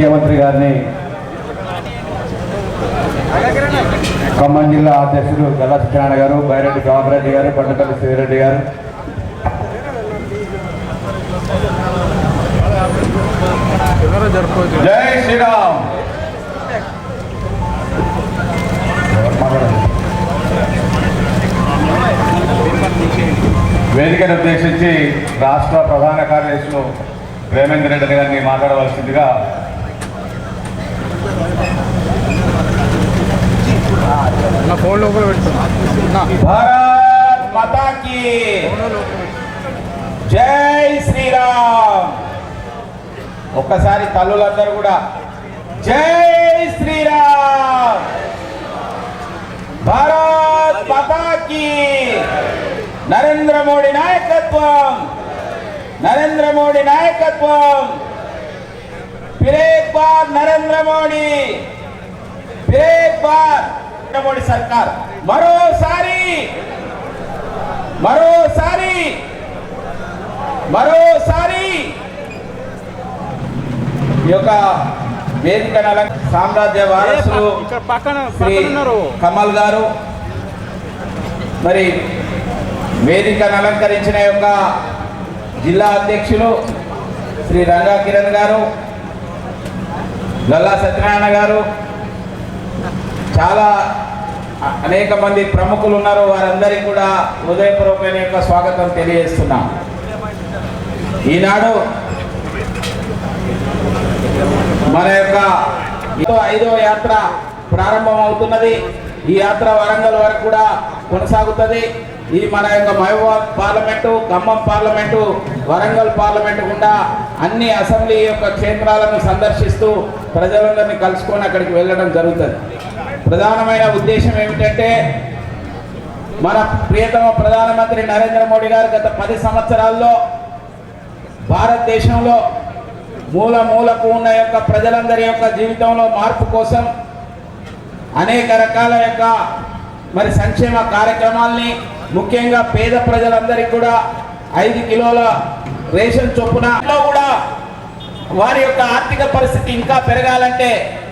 ముఖ్యమంత్రి గారిని ఖమ్మం జిల్లా అధ్యక్షుడు గల్లా సత్యనారాయణ గారు బైరెడ్డి రెడ్డి గారు పండుపల్లి శ్రీరెడ్డి గారు. జై శ్రీరామ్. వేదికను ఉద్దేశించి రాష్ట్ర ప్రధాన కార్యదర్శులు రేవేంద్ర రెడ్డి గారిని మాట్లాడవలసిందిగా నా ఫోన్ లోపల జై శ్రీరామ్. ఒక్కసారి తల్లులందరూ కూడా జై శ్రీరామ్. భారత్ మాతా కీ. నరేంద్ర మోడీ నాయకత్వం. నరేంద్ర మోడీ నాయకత్వం. ఫిరేక్ బార్ నరేంద్ర మోడీ. ఫిరేక్ బార్ నరేంద్ర మోడీ సర్కార్. మరోసారి మరోసారి మరోసారి ఈ యొక్క వేదిక సామ్రాజ్య వారసులు శ్రీ కమల్ గారు. మరి వేదికను అలంకరించిన యొక్క జిల్లా అధ్యక్షులు శ్రీ రంగా కిరణ్ గారు. గల్లా సత్యనారాయణ గారు. చాలా అనేక మంది ప్రముఖులు ఉన్నారు. వారందరికీ కూడా హృదయపూర్వకమైన యొక్క స్వాగతం తెలియజేస్తున్నాం. ఈనాడు మన యొక్క ఇదో ఐదో యాత్ర ప్రారంభం అవుతున్నది ఈ యాత్ర వరంగల్ వరకు కూడా కొనసాగుతుంది. ఈ మన యొక్క Mahabubabad parliament Khammam parliament Warangal parliament గుండా అన్ని అసెంబ్లీ యొక్క క్షేత్రాలను సందర్శిస్తూ ప్రజలందరినీ కలుసుకొని అక్కడికి వెళ్ళడం జరుగుతుంది. ప్రధానమైన ఉద్దేశం ఏమిటంటే మన ప్రియతమ ప్రధానమంత్రి నరేంద్ర మోడీ గారు గత పది సంవత్సరాల్లో భారతదేశంలో మూల మూలకు ఉన్న యొక్క ప్రజలందరి యొక్క జీవితంలో మార్పు కోసం అనేక రకాల యొక్క మరి సంక్షేమ కార్యక్రమాల్ని ముఖ్యంగా పేద ప్రజలందరికీ కూడా ఐదు కిలోల రేషన్ చొప్పున కూడా వారి యొక్క ఆర్థిక పరిస్థితి ఇంకా పెరగాలంటే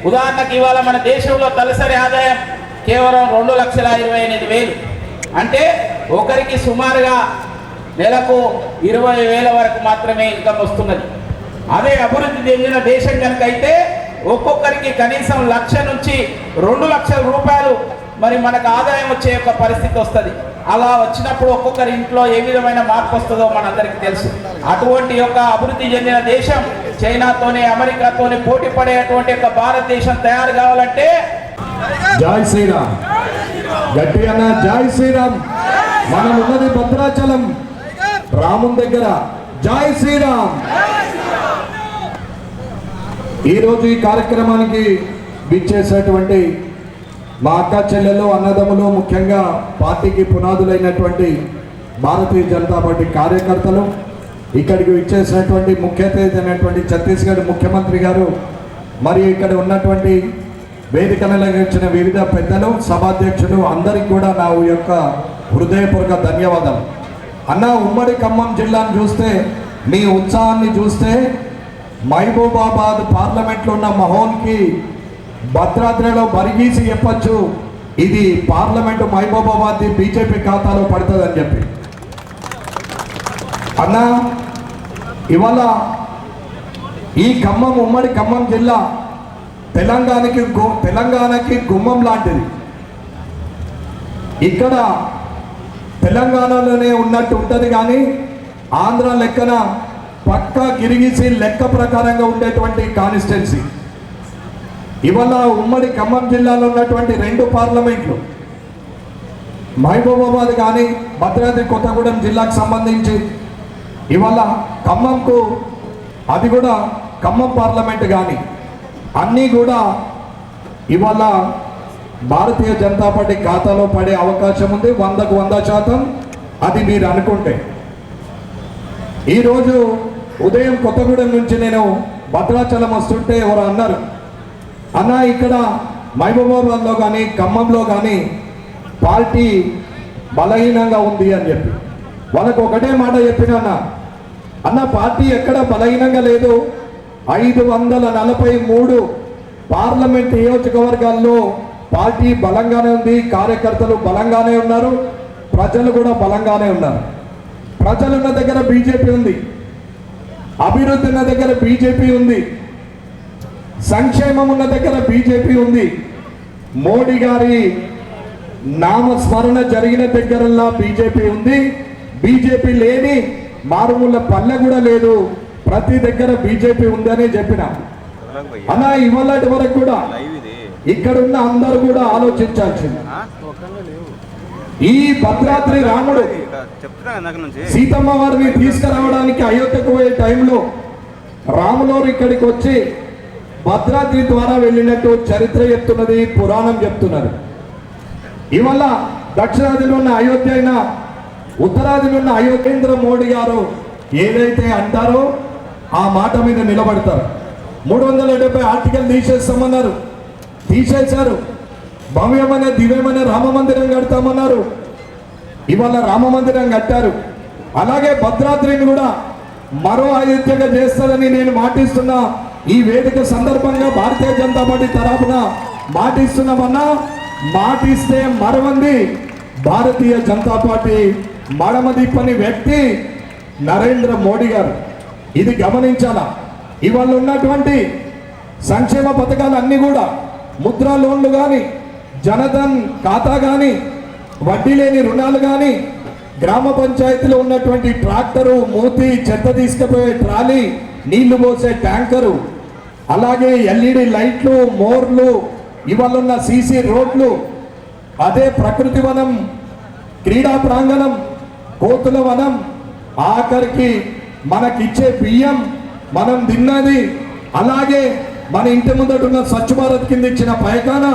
ఉదాహరణకి ఇవాళ మన దేశంలో తలసరి ఆదాయం కేవలం రెండు లక్షల ఇరవై ఎనిమిది వేలు. అంటే ఒకరికి సుమారుగా నెలకు ఇరవై వేల వరకు మాత్రమే ఇన్కమ్ వస్తున్నది. అదే అభివృద్ధి చెందిన దేశం కనుక అయితే ఒక్కొక్కరికి కనీసం లక్ష నుంచి రెండు లక్షల రూపాయలు మరి మనకు ఆదాయం వచ్చే యొక్క పరిస్థితి వస్తుంది. అలా వచ్చినప్పుడు ఒక్కొక్కరి ఇంట్లో ఏ విధమైన మార్పు వస్తుందో మనందరికీ తెలుసు. అటువంటి యొక్క అభివృద్ధి చెందిన దేశం చైనాతోనే అమెరికాతోనే పోటీ పడేటువంటి యొక్క భారతదేశం తయారు కావాలంటే జై శ్రీరామ్. గట్టి అన్న జై శ్రీరామ్. మనం ఉన్నది భద్రాచలం. రాముని దగ్గర. జై శ్రీరామ్. ఈరోజు ఈ కార్యక్రమానికి విచ్చేసేటువంటి మా అక్క చెల్లెలు అన్నదమ్ములు ముఖ్యంగా పార్టీకి పునాదులైనటువంటి భారతీయ జనతా పార్టీ కార్యకర్తలు ఇక్కడికి ఇచ్చేసినటువంటి ముఖ్యత అయినటువంటి ఛత్తీస్గఢ్ ముఖ్యమంత్రి గారు మరి ఇక్కడ ఉన్నటువంటి వేదికను ఇచ్చిన వివిధ పెద్దలు సభాధ్యక్షులు అందరికీ కూడా నా యొక్క హృదయపూర్వక ధన్యవాదాలు. అన్న ఉమ్మడి ఖమ్మం జిల్లాను చూస్తే మీ ఉత్సాహాన్ని చూస్తే మహబూబాబాద్ పార్లమెంట్లో ఉన్న మహోన్కి భద్రాద్రిలో బరిగీసి చెప్పచ్చు. ఇది పార్లమెంటు మహబూబాబాద్ బీజేపీ ఖాతాలో పడుతుందని చెప్పి. అన్న ఇవాళ ఈ ఖమ్మం ఉమ్మడి ఖమ్మం జిల్లా తెలంగాణకి తెలంగాణకి గుమ్మం లాంటిది. ఇక్కడ తెలంగాణలోనే ఉన్నట్టు ఉంటుంది కానీ ఆంధ్ర లెక్కన పక్కా గిరిగిసి లెక్క ప్రకారంగా ఉండేటువంటి కాన్స్టిట్యున్సీ ఇవాళ ఉమ్మడి ఖమ్మం జిల్లాలో ఉన్నటువంటి రెండు పార్లమెంట్లు మహబూబాబాద్ కానీ భద్రాద్రి కొత్తగూడెం జిల్లాకు సంబంధించి ఇవాళ ఖమ్మంకు అది కూడా ఖమ్మం పార్లమెంట్ కానీ అన్నీ కూడా ఇవాళ భారతీయ జనతా పార్టీ ఖాతాలో పడే అవకాశం ఉంది వందకు వంద శాతం అది మీరు అనుకుంటే. ఈరోజు ఉదయం కొత్తగూడెం నుంచి నేను భద్రాచలం వస్తుంటే ఎవరు అన్నారు అన్న ఇక్కడ మహబూబాబాద్లో కానీ ఖమ్మంలో కానీ పార్టీ బలహీనంగా ఉంది అని చెప్పి. వాళ్ళకు ఒకటే మాట చెప్పిన అన్న అన్న పార్టీ ఎక్కడ బలహీనంగా లేదు? ఐదు వందల నలభై మూడు పార్లమెంట్ నియోజకవర్గాల్లో పార్టీ బలంగానే ఉంది కార్యకర్తలు బలంగానే ఉన్నారు ప్రజలు కూడా బలంగానే ఉన్నారు. ప్రజలున్న దగ్గర బీజేపీ ఉంది అభివృద్ధి ఉన్న దగ్గర బీజేపీ ఉంది. సంక్షేమం ఉన్న దగ్గర బీజేపీ ఉంది. మోడీ గారి నామస్మరణ జరిగిన దగ్గరల్లా బీజేపీ ఉంది. బీజేపీ లేని మారుమూల పల్లె కూడా లేదు. ప్రతి దగ్గర బీజేపీ ఉంది అని చెప్పిన. అలా ఇవాళటి వరకు కూడా ఇక్కడ ఉన్న అందరూ కూడా ఆలోచించాల్సింది. ఈ భద్రాద్రి రాముడు సీతమ్మ వారిని తీసుకురావడానికి అయోధ్యకు పోయే టైంలో రాములోరు ఇక్కడికి వచ్చి భద్రాద్రి ద్వారా వెళ్ళినట్టు చరిత్ర చెప్తున్నది పురాణం చెప్తున్నది. ఇవాళ దక్షిణాదిలో ఉన్న అయోధ్య అయినా ఉత్తరాదిలో ఉన్న అయోధ్యేంద్ర మోడీ గారు ఏదైతే అంటారో ఆ మాట మీద నిలబడతారు. మూడు వందల డెబ్బై ఆర్టికల్ తీసేస్తామన్నారు. తీసేశారు. భవ్యమైన దివ్యమైన రామ మందిరం కడతామన్నారు. ఇవాళ రామ మందిరం కట్టారు. అలాగే భద్రాద్రిని కూడా మరో అయోధ్యగా చేస్తారని నేను మాటిస్తున్నా. ఈ వేదిక సందర్భంగా భారతీయ జనతా పార్టీ తరఫున మాటిస్తున్నామన్నా మాటిస్తే మరవంది భారతీయ జనతా పార్టీ మడమదిప్పని వ్యక్తి నరేంద్ర మోడీ గారు. ఇది గమనించాలా? ఇవాళ ఉన్నటువంటి సంక్షేమ పథకాలు అన్నీ కూడా ముద్రా లోన్లు కానీ జనధన్ ఖాతా కానీ వడ్డీ లేని రుణాలు కానీ గ్రామ పంచాయతీలో ఉన్నటువంటి ట్రాక్టరు మూతి చెత్త తీసుకుపోయే ట్రాలీ నీళ్ళు పోసే ట్యాంకరు అలాగే ఎల్ఈడి లైట్లు మోర్లు ఇవాళ ఉన్న సీసీ రోడ్లు అదే ప్రకృతి వనం క్రీడా ప్రాంగణం కోతుల వనం ఆఖరికి మనకిచ్చే బియ్యం మనం తిన్నది అలాగే మన ఇంటి ముందట ఉన్న స్వచ్ఛ భారత్ కింద ఇచ్చిన పైకాన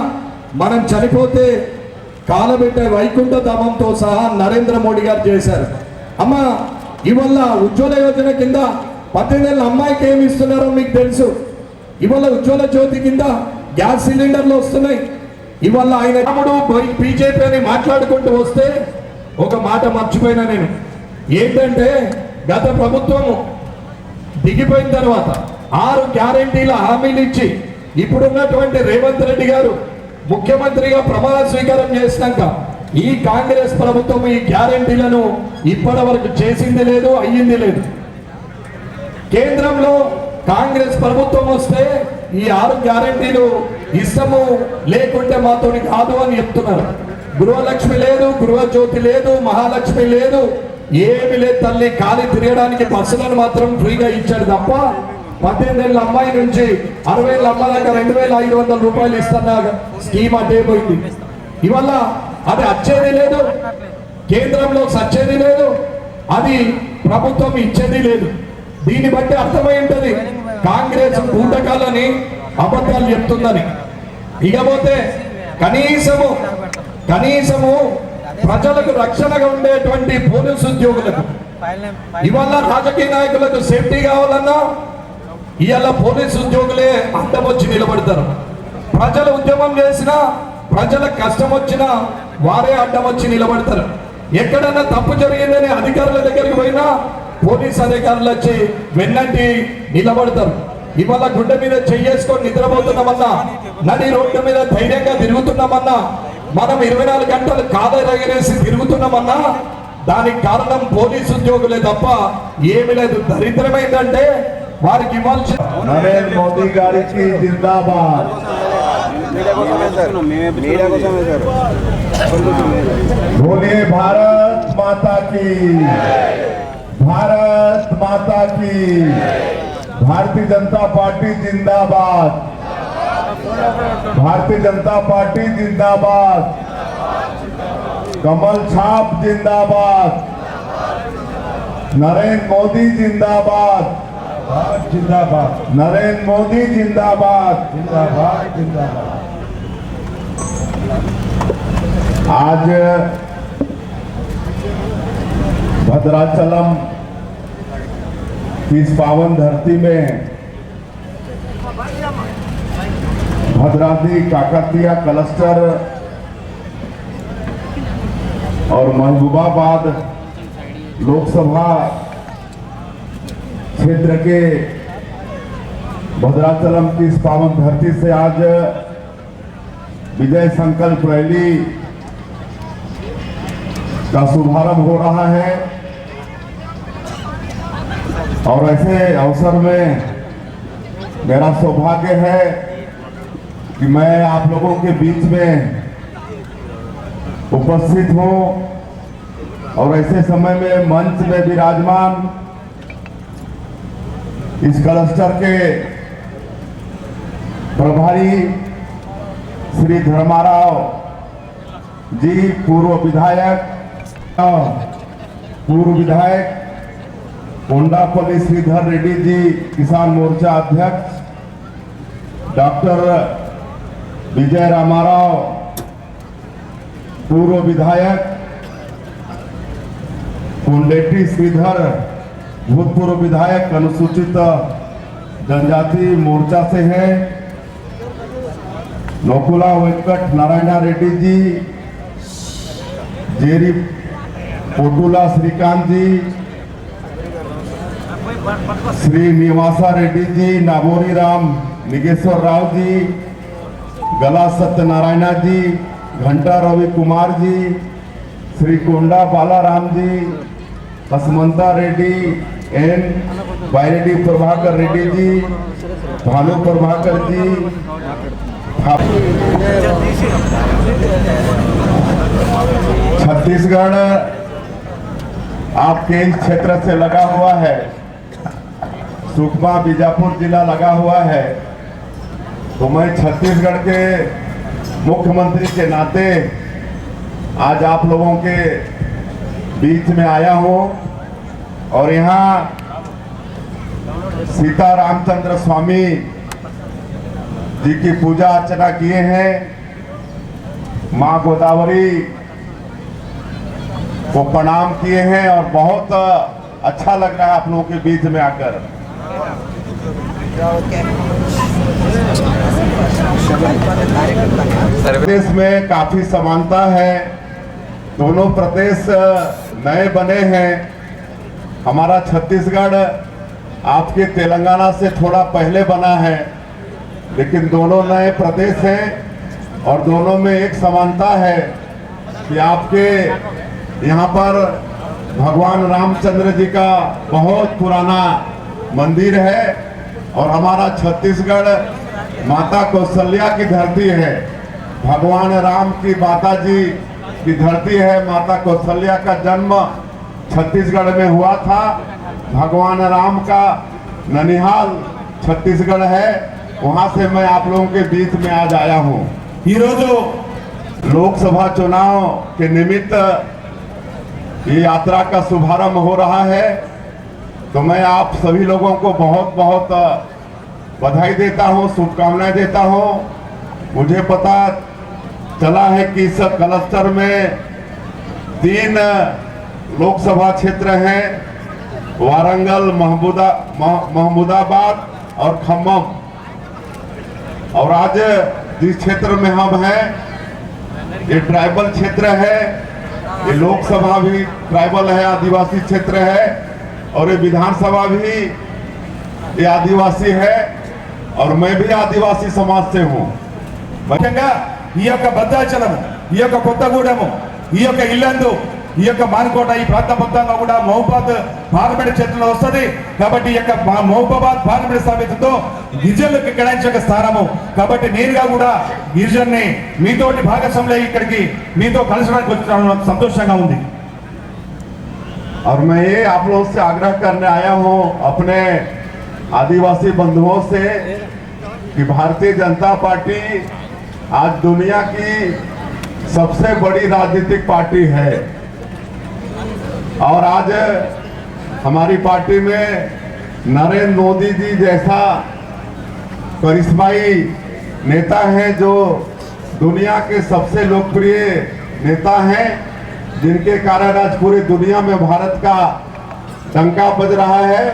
మనం చనిపోతే కాలబెట్టే వైకుంఠ ధామంతో సహా నరేంద్ర మోడీ గారు చేశారు. అమ్మ ఇవల్ల ఉజ్వల యోజన కింద పద్దెనిమిది ఏళ్ళ అమ్మాయికి ఏమి ఇస్తున్నారో మీకు తెలుసు. ఇవాళ ఉజ్వల జ్యోతి కింద గ్యాస్ సిలిండర్లు వస్తున్నాయి. ఇవాళ ఆయన తమ్ముడు బీజేపీ అని మాట్లాడుకుంటూ వస్తే ఒక మాట మర్చిపోయినా నేను. ఏంటంటే గత ప్రభుత్వము దిగిపోయిన తర్వాత ఆరు గ్యారంటీల హామీలు ఇచ్చి ఇప్పుడున్నటువంటి రేవంత్ రెడ్డి గారు ముఖ్యమంత్రిగా ప్రమాణ స్వీకారం చేసినాక ఈ కాంగ్రెస్ ప్రభుత్వం ఈ గ్యారంటీలను ఇప్పటి వరకు చేసింది లేదు అయ్యింది లేదు. కేంద్రంలో కాంగ్రెస్ ప్రభుత్వం వస్తే ఈ ఆరు గ్యారంటీలు ఇష్టము లేకుంటే మాతోని కాదు అని చెప్తున్నారు. గృహలక్ష్మి లేదు గృహజ్యోతి లేదు మహాలక్ష్మి లేదు ఏమి లేదు తల్లి ఖాళీ తిరగడానికి బస్సులను మాత్రం ఫ్రీగా ఇచ్చాడు తప్ప పద్దెనిమిది ఏళ్ళ అమ్మాయి నుంచి అరవై ఏళ్ళ అమ్మాయి దాకా రెండు వేల ఐదు వందల రూపాయలు ఇస్తున్న స్కీమ్ అడ్డే పోయింది. ఇవల్ల అది వచ్చేది లేదు కేంద్రంలో సచ్చేది లేదు అది ప్రభుత్వం ఇచ్చేది లేదు. దీన్ని బట్టి అర్థమై ఉంటది. కాంగ్రెస్ కూటకాలని అబద్ధాలు చెప్తుందని. ఇకపోతే కనీసము కనీసము ప్రజలకు రక్షణగా ఉండేటువంటి పోలీసు ఉద్యోగులకు ఇవాళ రాజకీయ నాయకులకు సేఫ్టీ కావాలన్నా ఇవాళ పోలీసు ఉద్యోగులే అడ్డం వచ్చి నిలబడతారు. ప్రజలు ఉద్యమం చేసినా ప్రజలకు కష్టం వచ్చినా వారే అడ్డం వచ్చి నిలబడతారు. ఎక్కడన్నా తప్పు జరిగిందని అధికారుల దగ్గరికి పోయినా పోలీస్ అధికారులు వచ్చి వెన్నంటి నిలబడతారు. ఇవాళ గుడ్డ మీద చెయ్యేసుకొని నిద్రపోతున్నామన్నా నడి రోడ్డు మీద ధైర్యంగా తిరుగుతున్నామన్నా మనం ఇరవై నాలుగు గంటలు కాదరగరేసి తిరుగుతున్నామన్నా దానికి కారణం పోలీసు ఉద్యోగులే తప్ప ఏమి లేదు. దరిద్రమైందంటే వారికి ఇవ్వాల్సిన నరేంద్ర మోదీ గారికి జిందాబాద్. కోసమే సార్ भारत माता की। भारत भारतीय जनता पार्टी जिंदाबाद। भारतीय जनता पार्टी जिंदाबाद। कमल छाप जिंदाबाद। नरेंद्र मोदी जिंदाबाद। जिंदाबाद। नरेंद्र मोदी जिंदाबाद। जिंदाबाद जिंदाबाद। आज भद्राचलम इस पावन धरती में भद्राद्री काकतिया, क्लस्टर और महबूबाबाद लोकसभा क्षेत्र के भद्राचलम की इस पावन धरती से आज विजय संकल्प रैली का शुभारंभ हो रहा है। और ऐसे अवसर में मेरा सौभाग्य है कि मैं आप लोगों के बीच में उपस्थित हूँ और ऐसे समय में मंच में विराजमान इस क्लस्टर के प्रभारी श्री धर्माराव जी, पूर्व विधायक पूर्व विधायक कोंडापल्ली श्रीधर रेड्डी जी, किसान मोर्चा अध्यक्ष, डॉक्टर विजय रामाराव, पूर्व विधायक कुंडेटी श्रीधर, भूतपूर्व विधायक, अनुसूचित जनजाति मोर्चा से हैं। नोकुला वेंकट नारायणा रेड्डी जी, जेरी पोटुला श्रीकांत जी श्री निवासा रेड्डी जी नागोरी राम, निगेश्वर राव जी, गला सत्यनारायणा जी, घंटा रवि कुमार जी, श्री कोंडा बालाराम जी, हसमंता रेड्डी, एन वायरेड्डी प्रभाकर रेड्डी जी, भानु प्रभाकर जी छत्तीसगढ़ आपके इस क्षेत्र से लगा हुआ है। सुकमा बीजापुर जिला लगा हुआ है। तो मैं छत्तीसगढ़ के मुख्यमंत्री के नाते आज आप लोगों के बीच में आया हूँ और यहाँ सीता रामचंद्र स्वामी जी की पूजा अर्चना किए हैं। माँ गोदावरी को प्रणाम किए हैं और बहुत अच्छा लग रहा है आप लोगों के बीच में आकर। प्रदेश में काफ़ी समानता है। दोनों प्रदेश नए बने हैं। हमारा छत्तीसगढ़ आपके तेलंगाना से थोड़ा पहले बना है, लेकिन दोनों नए प्रदेश हैं और दोनों में एक समानता है कि आपके यहाँ पर भगवान रामचंद्र जी का बहुत पुराना मंदिर है। और हमारा छत्तीसगढ़ माता कौशल्या की धरती है। भगवान राम की माता जी की धरती है। माता कौशल्या का जन्म छत्तीसगढ़ में हुआ था। भगवान राम का ननिहाल छत्तीसगढ़ है। वहाँ से मैं आप लोगों के बीच में आज आया हूँ। लोकसभा चुनाव के निमित्त ये यात्रा का शुभारंभ हो रहा है। तो मैं आप सभी लोगों को बहुत बहुत बधाई देता हूँ, शुभकामनाएँ देता हूँ। मुझे पता चला है कि इस क्लस्टर में तीन लोकसभा क्षेत्र हैं, वारंगल, महमूदा महमूदाबाद और खम्मम। और आज जिस क्षेत्र में हम हैं, ये ट्राइबल क्षेत्र है, ये लोकसभा भी ट्राइबल है, आदिवासी क्षेत्र है। और ये विधानसभा भी ये आदिवासी है और मैं भी आदिवासी समाज से हूँ ముఖ్యంగా ఈ యొక్క భద్రాచలము ఈ యొక్క కొత్తగూడెము ఈ యొక్క ఇల్లందు ఈ యొక్క మానుకోట ఈ ప్రాంత మొత్తంగా కూడా మహబాద్ పార్లమెంట్ క్షేత్రంలో వస్తుంది కాబట్టి ఈ యొక్క మా- మహబూబాబాద్ పార్లమెంట్ సమితితో గిరిజనులకు కేటాయించే స్థానము కాబట్టి నేరుగా కూడా గిరిజన్ని మీతోటి భాగస్వాములు అయ్యి ఇక్కడికి మీతో కలసడానికి వచ్చిన నాకు సంతోషంగా ఉంది और मैं ये आप लोगों से आग्रह करने आया हूँ अपने आदिवासी बंधुओं से कि भारतीय जनता पार्टी आज दुनिया की सबसे बड़ी राजनीतिक पार्टी है। और आज हमारी पार्टी में नरेंद्र मोदी जी जैसा करिश्माई नेता है जो दुनिया के सबसे लोकप्रिय नेता हैं। जिनके कारण आज पूरी दुनिया में भारत का डंका बज रहा है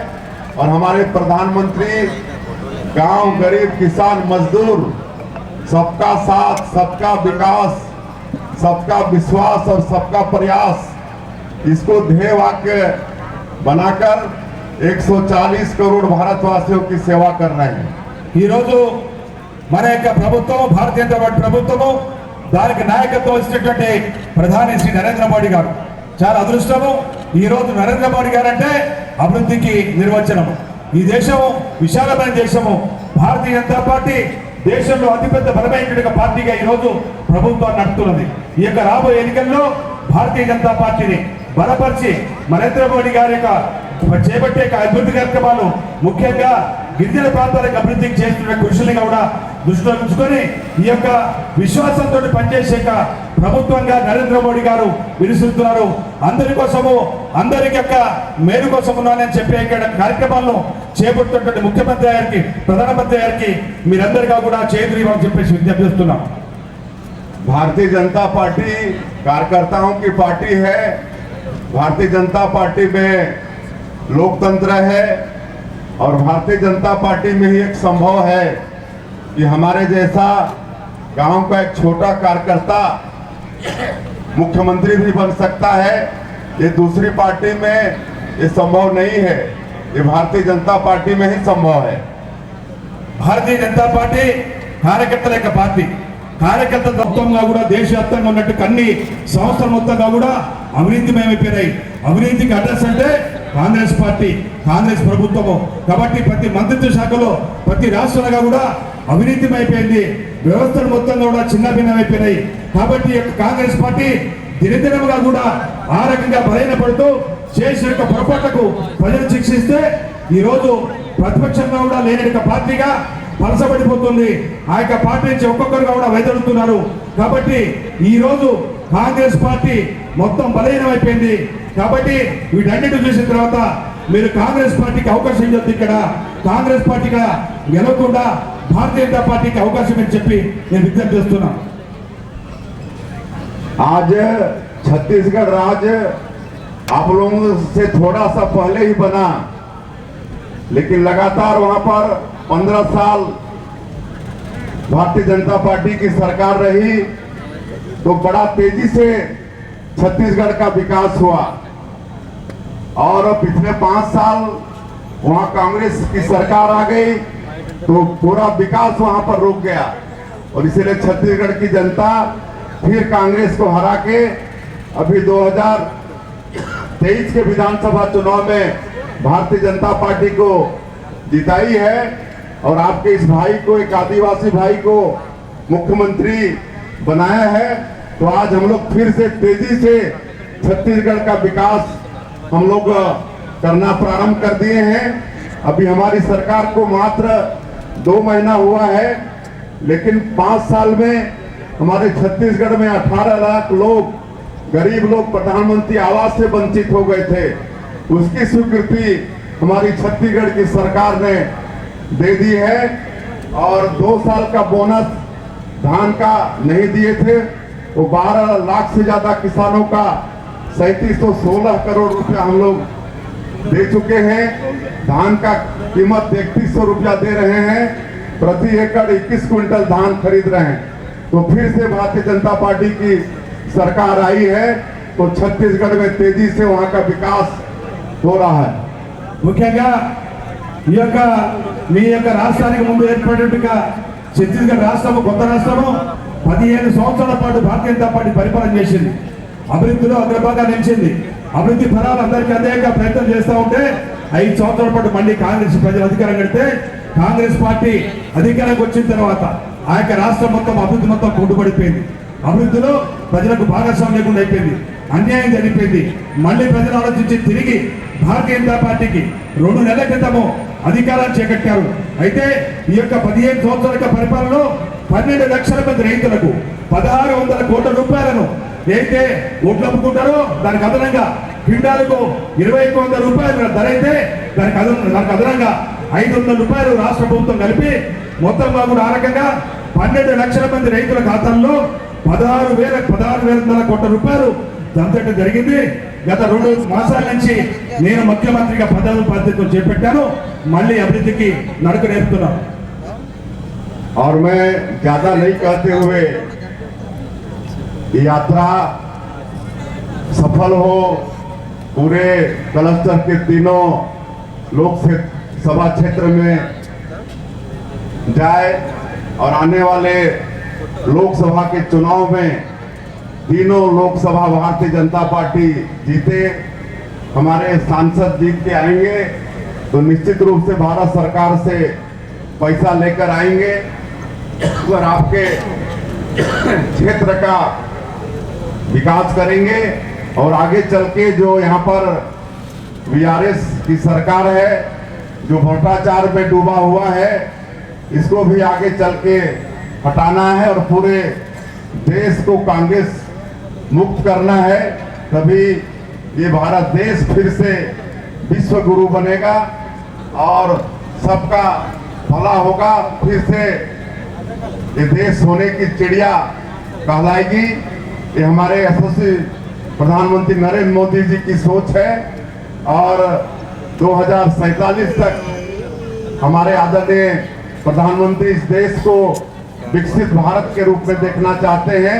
और हमारे प्रधानमंत्री गांव गरीब किसान मजदूर सबका साथ सबका विकास सबका विश्वास और सबका प्रयास इसको ध्येय वाक्य बनाकर 140 करोड़ भारतवासियों की सेवा कर रहे हैं ఈరోజు మన యొక్క ప్రభుత్వం భారతీయ జనతా పార్టీ ప్రభుత్వము దానికి నాయకత్వం ఇచ్చినటువంటి ప్రధాని శ్రీ నరేంద్ర మోడీ గారు. చాలా అదృష్టము. ఈ రోజు నరేంద్ర మోడీ గారు అంటే అభివృద్ధికి నిర్వచనము. ఈ దేశము విశాలమైన దేశము. భారతీయ జనతా పార్టీ దేశంలో అతిపెద్ద బలమైన పార్టీగా ఈ రోజు ప్రభుత్వం నడుపుతున్నది. ఈ యొక్క రాబోయే ఎన్నికల్లో భారతీయ జనతా పార్టీని బలపరిచి నరేంద్ర మోడీ గారి యొక్క చేపట్టే అభివృద్ధి కార్యక్రమాలు ముఖ్యంగా గిరిజన ప్రాంతాలకు అభివృద్ధికి చేస్తున్న కృషిని కూడా దృష్టిలో ఉంచుకొని ఈ యొక్క విశ్వాసంతో పనిచేసే యొక్క ప్రభుత్వంగా నరేంద్ర మోడీ గారు విరుస్తున్నారు అందరి కోసము అందరికి యొక్క మేలు కోసం ఉన్నానని చెప్పే ఇక్కడ కార్యక్రమాలను చేపడుతున్నటువంటి ముఖ్యమంత్రి గారికి ప్రధానమంత్రి గారికి మీరందరిగా కూడా చేతులు ఇవ్వాలని చెప్పేసి విజ్ఞప్తి చేస్తున్నాం भारतीय जनता पार्टी कार्यकर्ताओं की पार्टी है भारतीय जनता पार्टी में लोकतंत्र है और भारतीय जनता पार्टी में ही एक संभव है कि हमारे जैसा गांव का एक छोटा कार्यकर्ता मुख्यमंत्री भी बन सकता है ये दूसरी पार्टी में ये संभव नहीं है ये भारतीय जनता पार्टी में ही संभव है భారతీయ జనతా పార్టీ కార్యకర్తల యొక్క పార్టీ కార్యకర్తల మొత్తంగా కూడా దేశవ్యాప్తంగా ఉన్నట్టు అన్ని సంస్థలు మొత్తంగా కూడా అవినీతిమయమైపోయినాయి అవినీతికి అడ్రస్ అంటే కాంగ్రెస్ పార్టీ కాంగ్రెస్ ప్రభుత్వము కాబట్టి ప్రతి మంత్రిత్వ శాఖలో ప్రతి రాష్ట్రంగా కూడా అవినీతిమైపోయింది. వ్యవస్థలు మొత్తం కూడా చిన్నభిన్నమైపోయినాయి. కాబట్టి యొక్క కాంగ్రెస్ పార్టీ దినదినముగా కూడా ఆ రకంగా బలహీనపడుతూ చేసిన యొక్క పొరపాట్లకు ప్రజలు శిక్షిస్తే ఈరోజు ప్రతిపక్షంగా కూడా లేని పార్టీగా పలసబడిపోతుంది ఆ యొక్క పార్టీ నుంచి ఒక్కొక్కరుగా కూడా వైదొలుతున్నారు కాబట్టి ఈ రోజు కాంగ్రెస్ పార్టీ మొత్తం బలహీనమైపోయింది. కాబట్టి వీటన్నిటి చూసిన తర్వాత మీరు కాంగ్రెస్ పార్టీకి అవకాశం ఇవ్వద్దు ఇక్కడ. కాంగ్రెస్ పార్టీగా గెలవకుండా భారతీయ జనతా పార్టీకి అవకాశం అని చెప్పి నేను విజ్ఞప్తి చేస్తున్నాను आज छत्तीसगढ़ राज्य आप लोगों से थोड़ा सा पहले ही बना लेकिन लगातार वहां पर पंद्रह साल भारतीय जनता पार्टी की सरकार रही तो बड़ा तेजी से छत्तीसगढ़ का विकास हुआ और पिछले पांच साल वहां कांग्रेस की सरकार आ गई तो पूरा विकास वहाँ पर रुक गया। और इसीलिए छत्तीसगढ़ की जनता फिर कांग्रेस को हरा के अभी 2023 के विधानसभा चुनाव में भारतीय जनता पार्टी को जिताई है और आपके इस भाई को, एक आदिवासी भाई को मुख्यमंत्री बनाया है। तो आज हम लोग फिर से तेज़ी से छत्तीसगढ़ का विकास हम लोग करना प्रारंभ कर दिए हैं। अभी हमारी सरकार को मात्र दो महीना हुआ है, लेकिन पाँच साल में हमारे छत्तीसगढ़ में 18 लाख लोग, गरीब लोग प्रधानमंत्री आवास से वंचित हो गए थे। उसकी स्वीकृति हमारी छत्तीसगढ़ की सरकार ने दे दी है, और दो साल का बोनस धान का नहीं दिए थे। वो 12 लाख से ज़्यादा किसानों का सैंतीस सौ सोलह करोड़ रुपया हम लोग दे चुके हैं धान का कीमत इकतीस सौ रुपया दे रहे हैं प्रति एकड़ 21 क्विंटल धान खरीद रहे हैं तो फिर से भारतीय जनता पार्टी की सरकार आई है तो छत्तीसगढ़ में तेजी से वहां का विकास हो रहा है ముఖ్యంగా ఈ యొక్క మీ యొక్క రాష్ట్రానికి ముందు ఏర్పడినట్టుగా ఛత్తీస్గఢ్ రాష్ట్రము కొత్త రాష్ట్రము పదిహేను సంవత్సరాల పాటు భారతీయ జనతా పార్టీ పరిపాలన చేసింది అభివృద్ధిలో అగ్రభాగా నిలిచింది అభివృద్ధి ఫలాలు అందరికీ అందేక ప్రయత్నం చేస్తూ ఉంటే ఐదు సంవత్సరాల పాటు మళ్ళీ కాంగ్రెస్ ప్రజలు అధికారం కడితే కాంగ్రెస్ పార్టీ అధికారంకి వచ్చిన తర్వాత ఆ యొక్క రాష్ట్రం మొత్తం అభివృద్ధి మొత్తం కొట్టుబడిపోయింది అభివృద్ధిలో ప్రజలకు భాగస్వామ్యం లేకుండా అయిపోయింది. అన్యాయం జరిగిపోయింది. మళ్ళీ ప్రజలు ఆలోచించి తిరిగి భారతీయ జనతా పార్టీకి రెండు నెలల క్రితము అధికారాన్ని చేకట్టారు. అయితే ఈ యొక్క పదిహేను సంవత్సరాల పరిపాలనలో పన్నెండు లక్షల మంది రైతులకు పదహారు వందల కోట్ల రూపాయలను అయితే ఓట్లు అమ్ముకుంటారో దానికి అదనంగా పిండాలకు ఇరవై ఒక్క వందల రూపాయలు ధర అయితే దానికి అదన దానికి అదనంగా ఐదు వందల రూపాయలు రాష్ట్ర ప్రభుత్వం కలిపి మొత్తంగా కూడా ఆ రకంగా పన్నెండు లక్షల మంది రైతుల ఖాతాల్లో పదహారు వేల పదహారు వేల వందల కోట్ల రూపాయలు దంతటం జరిగింది గత రెండు మాసాల నుంచి నేను ముఖ్యమంత్రిగా పదవి బాధ్యతలు చేపట్టాను మళ్ళీ అభివృద్ధికి నడక నేర్పుతున్నాను और मैं ज्यादा नहीं कहते हुए यात्रा सफल हो, पूरे क्लस्टर के तीनों लोक सभा क्षेत्र में जाए और आने वाले लोकसभा के चुनाव में तीनों लोकसभा भारतीय जनता पार्टी जीते, हमारे सांसद जीत के आएँगे तो निश्चित रूप से भारत सरकार से पैसा लेकर आएँगे। और आपके क्षेत्र का विकास करेंगे और आगे चल के जो यहाँ पर बीआरएस की सरकार है, जो भ्रष्टाचार में डूबा हुआ है, इसको भी आगे चल के हटाना है और पूरे देश को कांग्रेस मुक्त करना है, तभी ये भारत देश फिर से विश्व गुरु बनेगा और सबका भला होगा। फिर से ये देश होने की चिड़िया कहलाएगी। ये हमारे यशस्वी प्रधानमंत्री नरेंद्र मोदी जी की सोच है और दो तक हमारे आदरणीय प्रधानमंत्री इस देश को विकसित भारत के रूप में देखना चाहते हैं।